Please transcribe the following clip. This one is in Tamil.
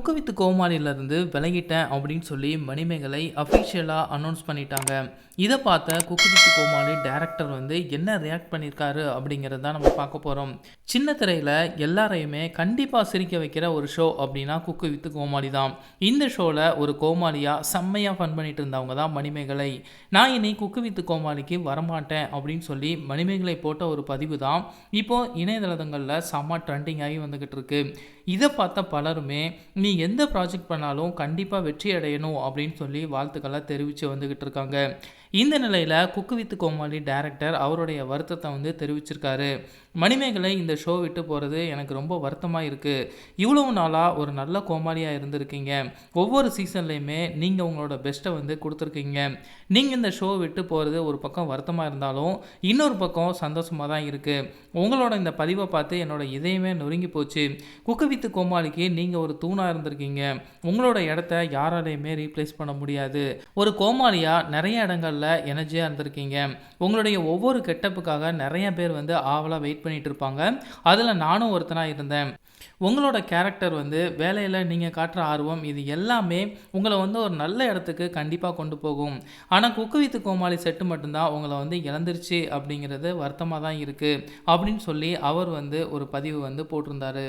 குக்கு வித் கோமாளியிலேருந்து விலகிட்டேன் அப்படின்னு சொல்லி மணிமேகலை அஃபிஷியலாக அனௌன்ஸ் பண்ணிட்டாங்க. இதை பார்த்த குக்கு வித் கோமாளி டேரக்டர் வந்து என்ன ரியாக்ட் பண்ணியிருக்காரு அப்படிங்கிறது தான் நம்ம பார்க்க போகிறோம் சின்ன திரையில் எல்லாரையுமே கண்டிப்பாக சிரிக்க வைக்கிற ஒரு ஷோ அப்படின்னா குக்கு வித் கோமாளி தான். இந்த ஷோவில் ஒரு கோமாளியாக செம்மையாக ஃபன் பண்ணிட்டு இருந்தவங்க தான் மணிமேகலை. நான் இனி குக்கு வித் கோமாளிக்கு வரமாட்டேன் அப்படின்னு சொல்லி மணிமேகலை போட்ட ஒரு பதிவு தான் இப்போது இணையதளங்களில் செம்ம ட்ரெண்டிங் ஆகி வந்துக்கிட்டு இருக்கு. இதை பார்த்த பலருமே நீ எந்த ப்ராஜெக்ட் பண்ணாலும் கண்டிப்பாக வெற்றி அடையணும் அப்படின்னு சொல்லி வாழ்த்துக்களாக தெரிவித்து வந்துக்கிட்டு இருக்காங்க. இந்த நிலையில் குக்கு வித் கோமாளி டேரக்டர் அவருடைய வருத்தத்தை வந்து தெரிவிச்சிருக்காரு. மணிமேகலை இந்த ஷோ விட்டு போகிறது எனக்கு ரொம்ப வருத்தமாக இருக்குது இவ்வளவு நாளாக ஒரு நல்ல கோமாளியாக இருந்திருக்கீங்க. ஒவ்வொரு சீசன்லேயுமே நீங்கள் உங்களோட பெஸ்ட்டை வந்து கொடுத்துருக்கீங்க. நீங்கள் இந்த ஷோ விட்டு போகிறது ஒரு பக்கம் வருத்தமாக இருந்தாலும் இன்னொரு பக்கம் சந்தோஷமாக தான் இருக்குது உங்களோட இந்த பதிவை பார்த்து என்னோட இதயமே நொறுங்கி போச்சு. குக்கு வித் கோமாளிக்கு நீங்கள் ஒரு தூணாக இருந்திருக்கீங்க உங்களோட இடத்த யாராலையுமே ரீப்ளேஸ் பண்ண முடியாது. ஒரு கோமாளியாக நிறைய இடங்களில் எனர்ஜியாக இருந்திருக்கீங்க. உங்களுடைய ஒவ்வொரு கெட்டப்புக்காக நிறைய பேர் வந்து ஆவலாக வெயிட் பண்ணிட்டு இருப்பாங்க. அதில் நானும் ஒருத்தனாக இருந்தேன். உங்களோட கேரக்டர் வந்து வேலையில் நீங்கள் காட்டுற ஆர்வம் இது எல்லாமே உங்களை வந்து ஒரு நல்ல இடத்துக்கு கண்டிப்பாக கொண்டு போகும். ஆனால் குக்கு வித்து கோமாளி செட்டு மட்டும்தான் உங்களை வந்து இழந்துருச்சு அப்படிங்கிறது வருத்தமாக தான் இருக்குது அப்படின்னு சொல்லி அவர் வந்து ஒரு பதிவு வந்து போட்டிருந்தாரு.